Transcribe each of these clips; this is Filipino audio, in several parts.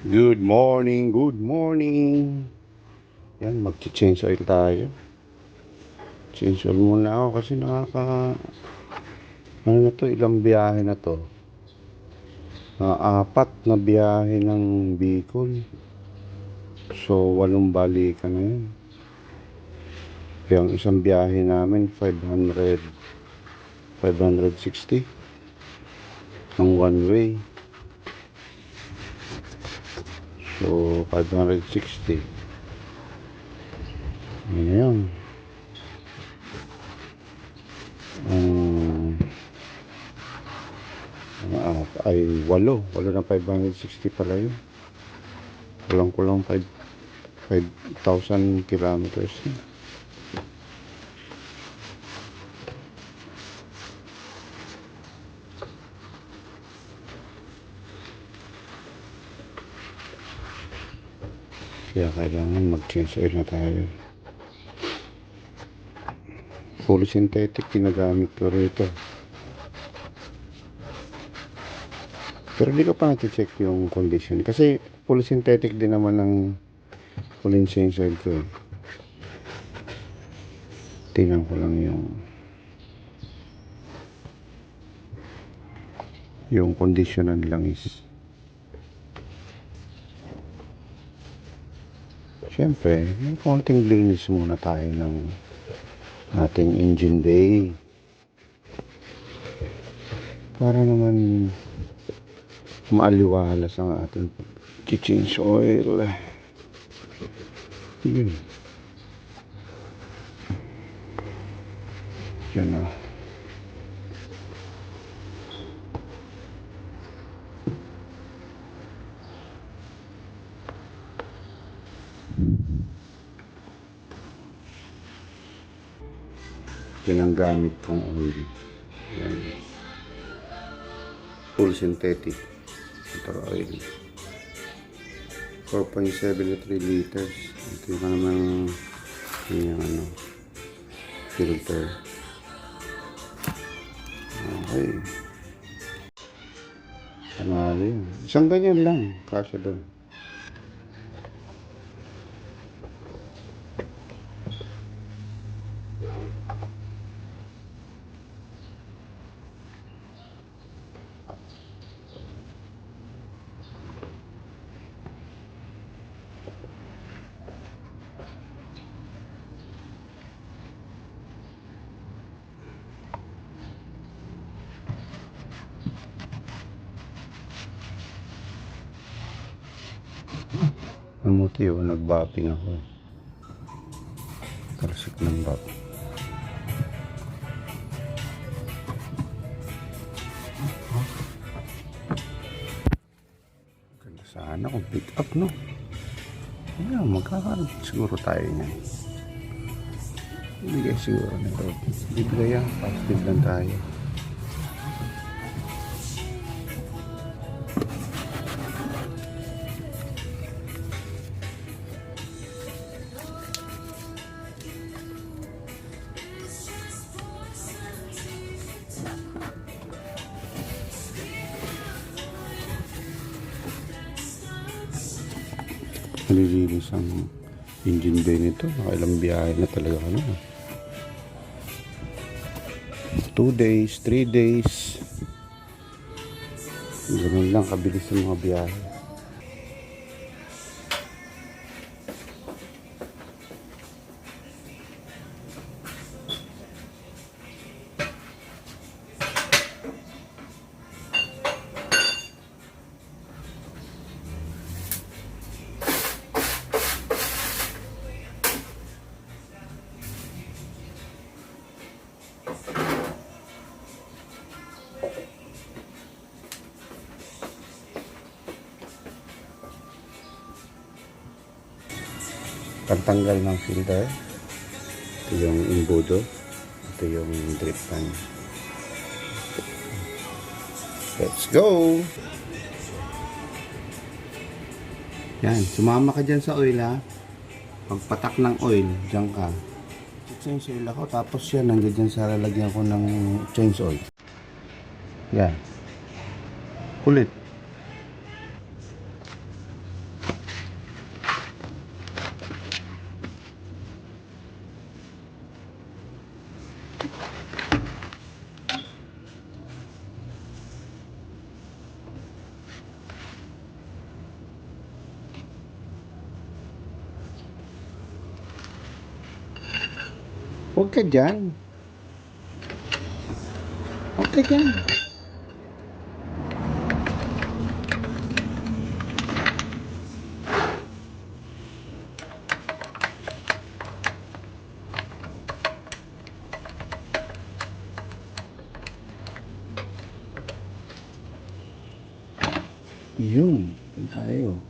Good morning, good morning. Yan, mag-change oil tayo. Change oil muna ako kasi nakaka... Ano na to, ilang biyahe na to. Na apat na biyahe ng Bicol. So, walong balikan na yun. Yung isang biyahe namin, 500... 560 ng one way. So, 560. Ayan. Um, ah, ay, walo. Walo ng 560 pala yun. Kulang-kulang 5 5,000 kilometers. yun. Kaya kailangan mag-change oil na tayo. Full synthetic ginagamit ko rito. Pero di ko pa na-check yung condition. Kasi full synthetic din naman ng full change ko. eh. Tingnan ko lang yung yung condition ng langis. Siyempre, may konting linis muna tayo ng ating engine bay. Para naman maaliwalas ang ating change oil. Yun. Yan na. Yan ang gamit kong oil. Yan. Full synthetic. Motor oil. 4.73 liters. Ito yung naman yung ano, filter. Okay. Tangali yun. Isang ganyan lang. Kasya doon. Namuti yun. Nag-bopping ako. eh. Talsik ng bop. Ganda sana kung pick up, no? Ayan, magkakaroon siguro tayo niyan. Bibigay siguro na ito. Bibigay yan. Positive lang tayo. Nalilinis ang engine bay nito. Nakailang biyahe na talaga ano. Two days, three days. Ganun lang kabilis ang mga biyahe. Pagtanggal ng filter. Ito yung imbudo. Ito yung drip pan. Let's go! Yan, sumama ka dyan sa oil ha. Pagpatak ng oil, dyan ka. Change oil ako, tapos yan, nandiyan dyan sa lalagyan ko ng change oil. Yan. Kulit. Huwag ka dyan. Huwag ka dyan. Yun. Tayo.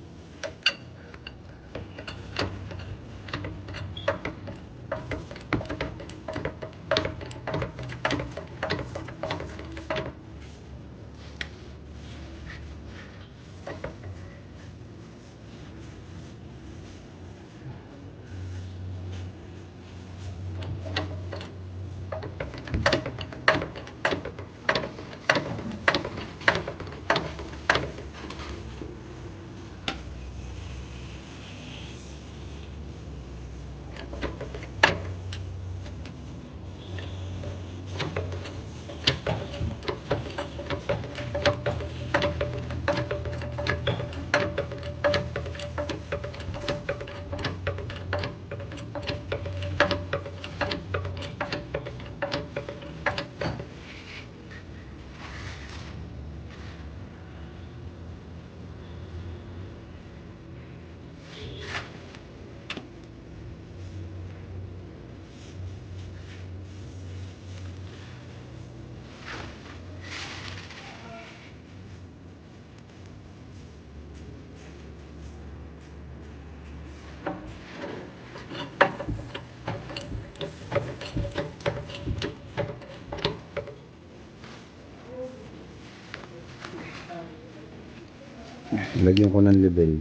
Lagyan ko ng level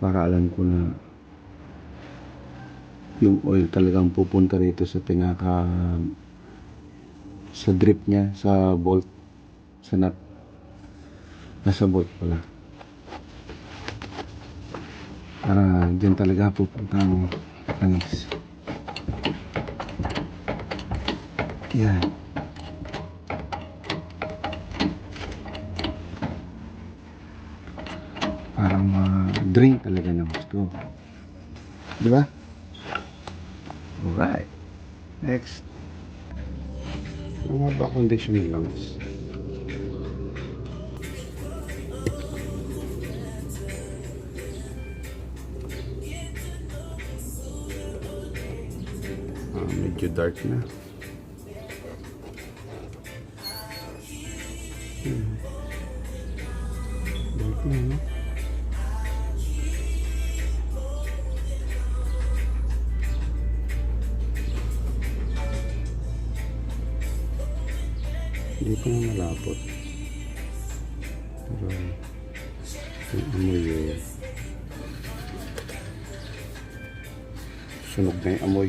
para alam ko na yung oil talagang pupunta rito sa pinaka sa drip niya sa bolt sa nut. Nasa bolt pala. Para dyan talaga pupunta ang langis. Yan parang ma-drain talaga ng gusto. Di ba? Alright. Next. Ano ba condition ng lungs? Ah, medyo dark na. Hmm. Dark na, no? Hindi pa na malapot. Pero, yung amoy eh. Sunog na yung amoy.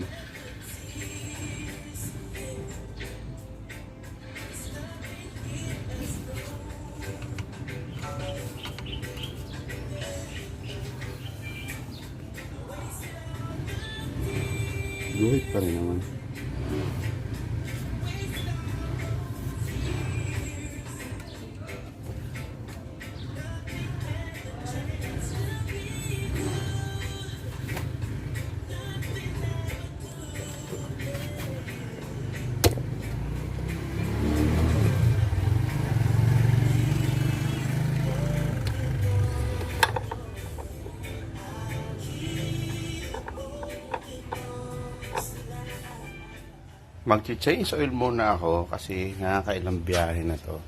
Mag-change oil muna ako kasi nakakailang biyahe na to.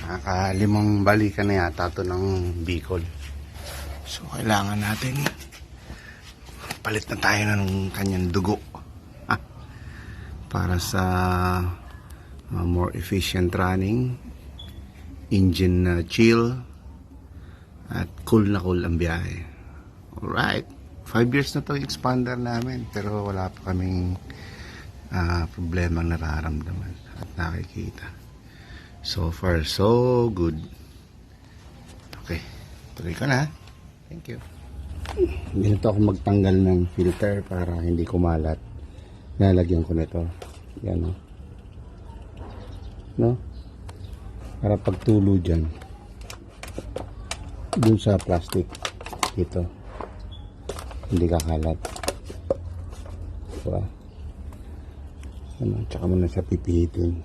Nakakalimang balikan na yata to ng Bicol. So, kailangan natin palit na tayo ng kanyang dugo. Para sa uh, more efficient running, engine na chill, at cool na cool ang biyahe. Alright. Five years na to expander namin pero wala pa kaming ah, problema nararamdaman at nakikita. So far, so good. Okay, tuloy ko na. Thank you. Ganito ako magtanggal ng filter para hindi kumalat. Nalagyan ko nito. Yan o. No? Para pagtulo dyan. Dun sa plastic. Dito. Hindi kakalat. Diba? Ano, tsaka mo na siya pipihitin.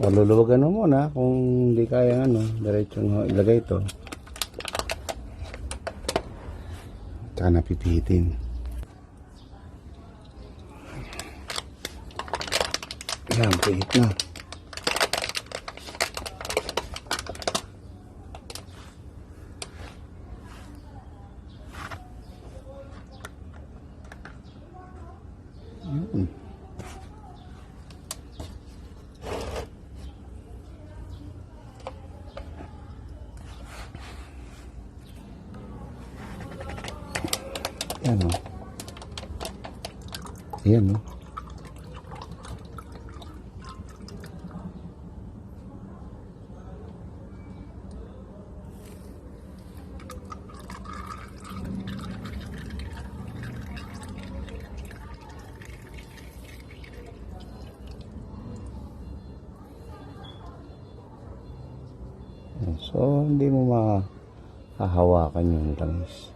O, luluwagan mo muna kung hindi kaya ano, diretsong ilagay ito. Tsaka na pipihitin. Yan, pihit na. Yun. Yan o. Yan o. So, hindi mo mahahawakan yung langis.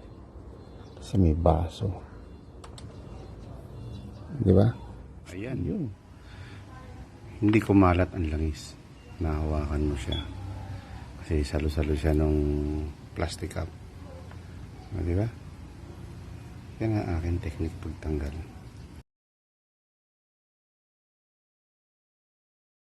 Kasi may baso. Di ba? Ayan. Yun. Hindi kumalat ang langis. Nahawakan mo siya. Kasi salo-salo siya nung plastic cup. O, di ba? Yan ang aking technique pagtanggal.